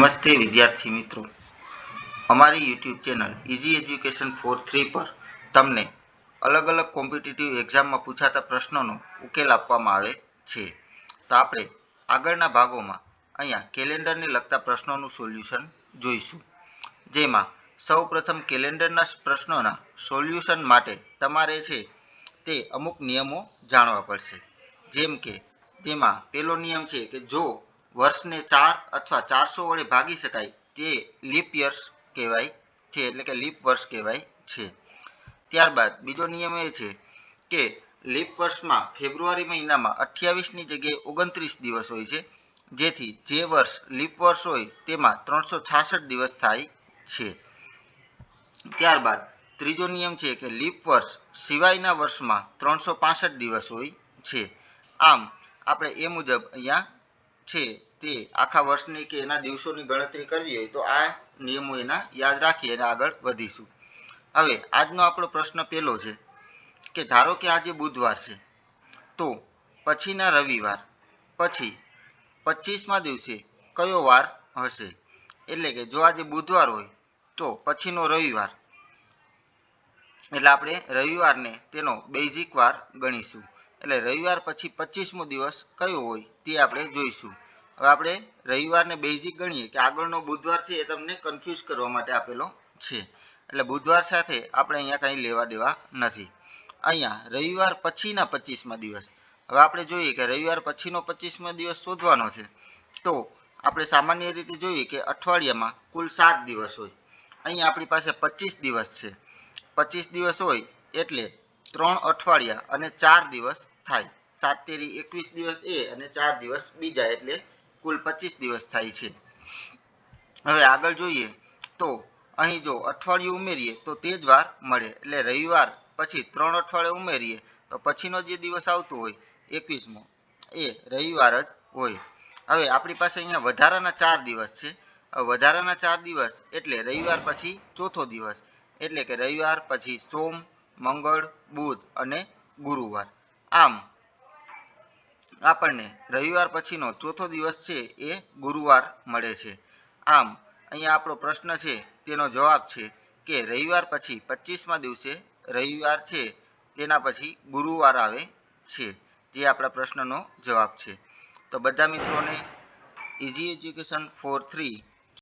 નમસ્તે વિદ્યાર્થી મિત્રો. અમારી YouTube channel easy education for three પર તમને અલગ અલગ કોમ્પિટિટિવ એક્ઝામમાં પૂછાતા પ્રશ્નોનો ઉકેલ આપવામાં આવે છે. તો આપણે આગળના ભાગોમાં અહીંયા કેલેન્ડરને લગતા પ્રશ્નોનું સોલ્યુશન જોઈશું. જેમાં સૌ પ્રથમ કેલેન્ડરના પ્રશ્નોના સોલ્યુશન માટે તમારે છે તે અમુક નિયમો જાણવા પડશે. જેમ કે તેમાં પહેલો નિયમ છે કે જો વર્ષને ચાર અથવા ચારસો વડે ભાગી શકાય તે લીપ યર્સ કહેવાય છે, એટલે કે લીપ વર્ષ કહેવાય છે. ત્યારબાદ બીજો નિયમ એ છે કે લીપ વર્ષમાં ફેબ્રુઆરી મહિનામાં અઠ્યાવીસની જગ્યાએ ઓગણત્રીસ દિવસ હોય છે, જેથી જે વર્ષ લીપ વર્ષ હોય તેમાં ત્રણસો છાસઠ દિવસ થાય છે. ત્યારબાદ ત્રીજો નિયમ છે કે લીપ વર્ષ સિવાયના વર્ષમાં ત્રણસો દિવસ હોય છે. આમ, આપણે એ મુજબ અહીંયા છે તે આખા વર્ષની કે એના દિવસોની ગણતરી કરવી હોય તો આ નિયમો એના યાદ રાખી અને આગળ વધીશું. હવે આજનો આપણો પ્રશ્ન પહેલો છે કે ધારો કે આજે બુધવાર છે, તો પછીના રવિવાર, પછી પચીસમા દિવસે કયો વાર હશે? એટલે કે જો આજે બુધવાર હોય તો પછીનો રવિવાર. એટલે આપણે રવિવારને તેનો બેઝિક વાર ગણીશું. એટલે રવિવાર પછી પચીસમો દિવસ કયો હોય તે આપણે જોઈશું. હવે આપણે રવિવારને બેઝિક ગણીએ કે આગળનો બુધવાર છે એ તમને કન્ફ્યુઝ કરવા માટે આપેલો છે. એટલે બુધવાર સાથે આપણે અહીંયા કંઈ લેવા દેવા નથી. અહીંયા રવિવાર પછીના પચીસમા દિવસ. હવે આપણે જોઈએ કે રવિવાર પછીનો પચીસમો દિવસ શોધવાનો છે. તો આપણે સામાન્ય રીતે જોઈએ કે અઠવાડિયામાં કુલ સાત દિવસ હોય. અહીંયા આપણી પાસે પચીસ દિવસ છે. પચીસ દિવસ હોય એટલે ત્રણ અઠવાડિયા અને ચાર દિવસ થાય. સાત તેરી એકવીસ દિવસ એ અને ચાર દિવસ બીજા એટલે કુલ પચીસ દિવસ થાય છે. હવે આગળ જોઈએ તો અહીં જો અઠવાડિયું ઉમેરીએ તો તે જ વાર મળે. એટલે રવિવાર પછી ત્રણ અઠવાડિયે ઉમેરીએ તો પછીનો જે દિવસ આવતો હોય એકવીસમો, એ રવિવાર જ હોય. હવે આપણી પાસે અહીંયા વધારાના ચાર દિવસ છે. વધારાના ચાર દિવસ એટલે રવિવાર પછી ચોથો દિવસ. એટલે કે રવિવાર પછી સોમ, મંગળ, બુધ અને ગુરુવાર. આમ, આપણને રવિવાર પછીનો ચોથો દિવસ છે એ ગુરુવાર મળે છે. આમ, અહીંયા આપણો પ્રશ્ન છે, તેનો જવાબ છે કે રવિવાર પછી પચીસમા દિવસે રવિવાર છે, તેના પછી ગુરુવાર આવે છે, જે આપણા પ્રશ્નનો જવાબ છે. તો બધા મિત્રોને ઇઝી એજ્યુકેશન ફોર થ્રી